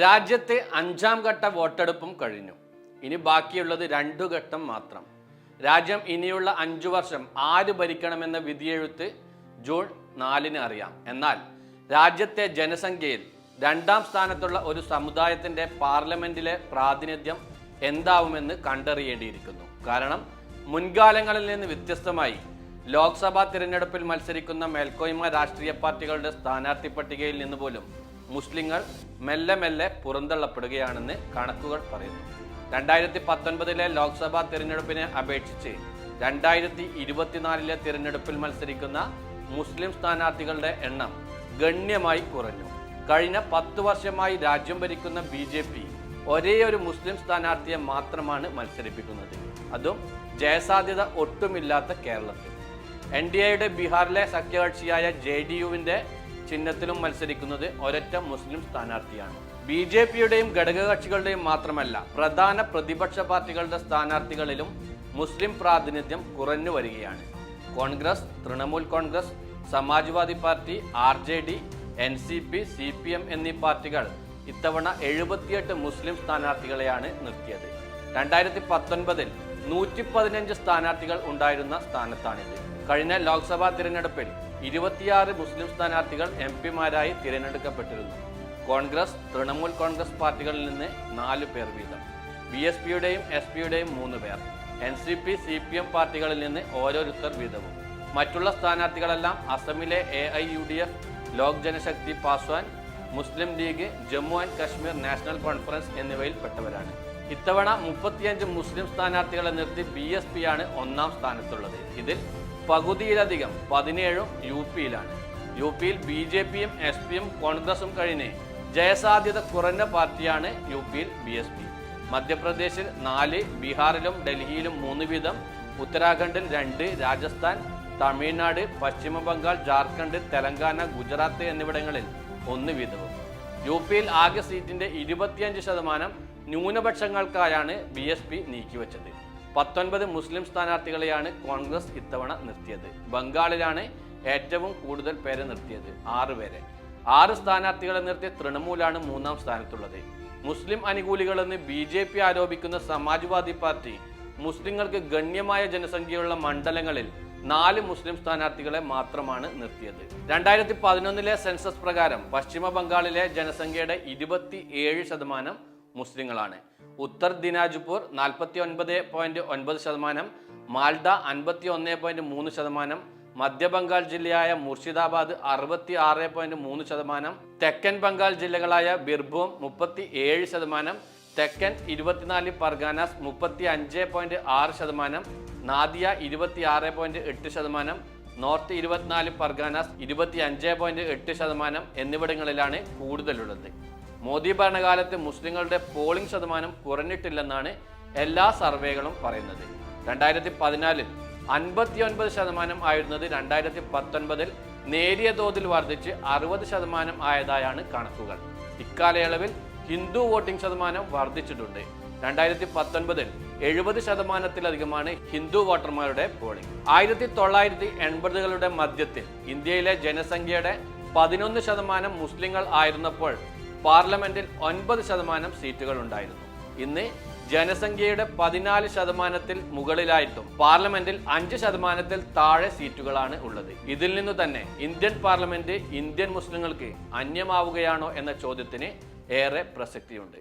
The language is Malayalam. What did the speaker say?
രാജ്യത്തെ അഞ്ചാം ഘട്ട വോട്ടെടുപ്പും കഴിഞ്ഞു. ഇനി ബാക്കിയുള്ളത് രണ്ടു ഘട്ടം മാത്രം. രാജ്യം ഇനിയുള്ള അഞ്ചു വർഷം ആര് ഭരിക്കണമെന്ന വിധിയെഴുത്ത് ജൂൺ നാലിന് അറിയാം. എന്നാൽ രാജ്യത്തെ ജനസംഖ്യയിൽ രണ്ടാം സ്ഥാനത്തുള്ള ഒരു സമുദായത്തിന്റെ പാർലമെന്റിലെ പ്രാതിനിധ്യം എന്താവുമെന്ന് കണ്ടറിയേണ്ടിയിരിക്കുന്നു. കാരണം മുൻകാലങ്ങളിൽ നിന്ന് വ്യത്യസ്തമായി ലോക്സഭാ തിരഞ്ഞെടുപ്പിൽ മത്സരിക്കുന്ന മേൽക്കോയ്മ രാഷ്ട്രീയ പാർട്ടികളുടെ സ്ഥാനാർത്ഥി പട്ടികയിൽ നിന്ന് പോലും മുസ്ലിങ്ങൾ മെല്ലെ മെല്ലെ പുറന്തള്ളപ്പെടുകയാണെന്ന് കണക്കുകൾ പറയുന്നു. രണ്ടായിരത്തി പത്തൊൻപതിലെ ലോക്സഭാ തിരഞ്ഞെടുപ്പിനെ അപേക്ഷിച്ച് രണ്ടായിരത്തി ഇരുപത്തിനാലിലെ തിരഞ്ഞെടുപ്പിൽ മത്സരിക്കുന്ന മുസ്ലിം സ്ഥാനാർത്ഥികളുടെ എണ്ണം ഗണ്യമായി കുറഞ്ഞു. കഴിഞ്ഞ പത്ത് വർഷമായി രാജ്യം ഭരിക്കുന്ന ബി ജെ പി ഒരേ ഒരു മുസ്ലിം സ്ഥാനാർത്ഥിയെ മാത്രമാണ് മത്സരിപ്പിക്കുന്നത്. അതും ജയസാധ്യത ഒട്ടുമില്ലാത്ത കേരളത്തിൽ. എൻ ഡി എയുടെ ബീഹാറിലെ സഖ്യകക്ഷിയായ ജെ ഡി യുവിന്റെ ചിഹ്നത്തിലും മത്സരിക്കുന്നത് ഒരൊറ്റ മുസ്ലിം സ്ഥാനാർത്ഥിയാണ്. ബി ജെ പിയുടെയും ഘടകകക്ഷികളുടെയും മാത്രമല്ല പ്രധാന പ്രതിപക്ഷ പാർട്ടികളുടെ സ്ഥാനാർത്ഥികളിലും മുസ്ലിം പ്രാതിനിധ്യം കുറഞ്ഞു വരികയാണ്. Congress Trinamool Congress Samajwadi party R J D N C P C P M എന്നീ പാർട്ടികൾ ഇത്തവണ എഴുപത്തിയെട്ട് മുസ്ലിം സ്ഥാനാർത്ഥികളെയാണ് നിർത്തിയത്. രണ്ടായിരത്തി പത്തൊൻപതിൽ നൂറ്റി പതിനഞ്ച് സ്ഥാനാർത്ഥികൾ ഉണ്ടായിരുന്ന സ്ഥാനത്താണിത്. കഴിഞ്ഞ ലോക്സഭാ തിരഞ്ഞെടുപ്പിൽ ഇരുപത്തിയാറ് മുസ്ലിം സ്ഥാനാർത്ഥികൾ എം പിമാരായി തിരഞ്ഞെടുക്കപ്പെട്ടിരുന്നു. കോൺഗ്രസ് തൃണമൂൽ കോൺഗ്രസ് പാർട്ടികളിൽ നിന്ന് നാല് പേർ വീതം. ബി എസ് പിയുടെയും എസ് പിയുടെയും മൂന്ന് പേർ. N C P C P M പാർട്ടികളിൽ നിന്ന് ഓരോരുത്തർ വീതവും. മറ്റുള്ള സ്ഥാനാർത്ഥികളെല്ലാം അസമിലെ A I U D F Lok Janshakti Paswan Muslim League Jammu and Kashmir National Conference എന്നിവയിൽപ്പെട്ടവരാണ് ഇത്തവണ മുപ്പത്തിയഞ്ച് മുസ്ലിം സ്ഥാനാർത്ഥികളെ നിർത്തി ബി എസ് പി ആണ് ഒന്നാം സ്ഥാനത്തുള്ളത്. ഇതിൽ പകുതിയിലധികം പതിനേഴും യു പിയിലാണ്. യു പിയിൽ ബി ജെ പിയും എസ് പിയും കോൺഗ്രസും കഴിഞ്ഞ് ജയസാധ്യത കുറഞ്ഞ പാർട്ടിയാണ് യു പിയിൽ ബി എസ് പി. മധ്യപ്രദേശിൽ നാല് ബീഹാറിലും ഡൽഹിയിലും മൂന്ന് വീതം ഉത്തരാഖണ്ഡിൽ രണ്ട് രാജസ്ഥാൻ തമിഴ്നാട് പശ്ചിമ ബംഗാൾ ജാർഖണ്ഡ് തെലങ്കാന ഗുജറാത്ത് എന്നിവിടങ്ങളിൽ ഒന്ന് വീതവും. യു പിയിൽ ആകെ സീറ്റിന്റെ ഇരുപത്തിയഞ്ച് ശതമാനം ന്യൂനപക്ഷങ്ങൾക്കായാണ് ബി എസ് പി നീക്കിവെച്ചത്. പത്തൊൻപത് മുസ്ലിം സ്ഥാനാർത്ഥികളെയാണ് കോൺഗ്രസ് ഇത്തവണ നിർത്തിയത്. ബംഗാളിലാണ് ഏറ്റവും കൂടുതൽ പേരെ നിർത്തിയത് ആറ് പേരെ. ആറ് സ്ഥാനാർത്ഥികളെ നിർത്തിയ തൃണമൂലാണ് മൂന്നാം സ്ഥാനത്തുള്ളത്. മുസ്ലിം അനുകൂലികളെന്ന് ബി ജെ പി ആരോപിക്കുന്ന സമാജ്വാദി പാർട്ടി മുസ്ലിങ്ങൾക്ക് ഗണ്യമായ ജനസംഖ്യയുള്ള മണ്ഡലങ്ങളിൽ നാല് മുസ്ലിം സ്ഥാനാർത്ഥികളെ മാത്രമാണ് നിർത്തിയത്. രണ്ടായിരത്തി പതിനൊന്നിലെ സെൻസസ് പ്രകാരം പശ്ചിമ ബംഗാളിലെ ജനസംഖ്യയുടെ ഇരുപത്തി ഏഴ് ശതമാനം മുസ്ലിങ്ങളാണ്. ഉത്തർ ദിനാജ്പൂർ നാൽപ്പത്തി ഒൻപത് പോയിന്റ് ഒൻപത് ശതമാനം മാൽഡ അൻപത്തി ഒന്ന് പോയിന്റ് മൂന്ന് ശതമാനം മധ്യബംഗാൾ ജില്ലയായ മുർഷിദാബാദ് അറുപത്തി ആറ് പോയിന്റ് മൂന്ന് ശതമാനം തെക്കൻ ബംഗാൾ ജില്ലകളായ ബിർഭൂം മുപ്പത്തി ഏഴ് ശതമാനം തെക്കൻ ഇരുപത്തിനാല് പർഗാനാസ് മുപ്പത്തി അഞ്ച് പോയിന്റ് ആറ് ശതമാനം നാദിയ ഇരുപത്തി ആറ് പോയിന്റ് എട്ട് ശതമാനം നോർത്ത് ഇരുപത്തിനാല് പർഗാനാസ് ഇരുപത്തി അഞ്ച് പോയിന്റ് എട്ട് ശതമാനം എന്നിവിടങ്ങളിലാണ് കൂടുതലുള്ളത്. മോദി ഭരണകാലത്ത് മുസ്ലിങ്ങളുടെ പോളിംഗ് ശതമാനം കുറഞ്ഞിട്ടില്ലെന്നാണ് എല്ലാ സർവേകളും പറയുന്നത്. രണ്ടായിരത്തി പതിനാലിൽ അൻപത്തി ഒൻപത് ശതമാനം ആയിരുന്നത് രണ്ടായിരത്തി പത്തൊൻപതിൽ നേരിയ തോതിൽ വർദ്ധിച്ച് അറുപത് ശതമാനം ആയതായാണ് കണക്കുകൾ. ഇക്കാലയളവിൽ ഹിന്ദു വോട്ടിംഗ് ശതമാനം വർദ്ധിച്ചിട്ടുണ്ട്. രണ്ടായിരത്തി പത്തൊൻപതിൽ എഴുപത് ശതമാനത്തിലധികമാണ് ഹിന്ദു വോട്ടർമാരുടെ പോളിംഗ്. ആയിരത്തി തൊള്ളായിരത്തി എൺപതുകളുടെ മധ്യത്തിൽ ഇന്ത്യയിലെ ജനസംഖ്യയുടെ പതിനൊന്ന് ശതമാനം മുസ്ലിങ്ങൾ ആയിരുന്നപ്പോൾ പാർലമെന്റിൽ ഒൻപത് ശതമാനം സീറ്റുകൾ ഉണ്ടായിരുന്നു. ഇന്ന് ജനസംഖ്യയുടെ പതിനാല് ശതമാനത്തിൽ മുകളിലായിട്ടും പാർലമെന്റിൽ അഞ്ച് ശതമാനത്തിൽ താഴെ സീറ്റുകളാണ് ഉള്ളത്. ഇതിൽ നിന്നു തന്നെ ഇന്ത്യൻ പാർലമെന്റ് ഇന്ത്യൻ മുസ്ലിങ്ങൾക്ക് അന്യമാവുകയാണോ എന്ന ചോദ്യത്തിന് ഏറെ പ്രസക്തിയുണ്ട്.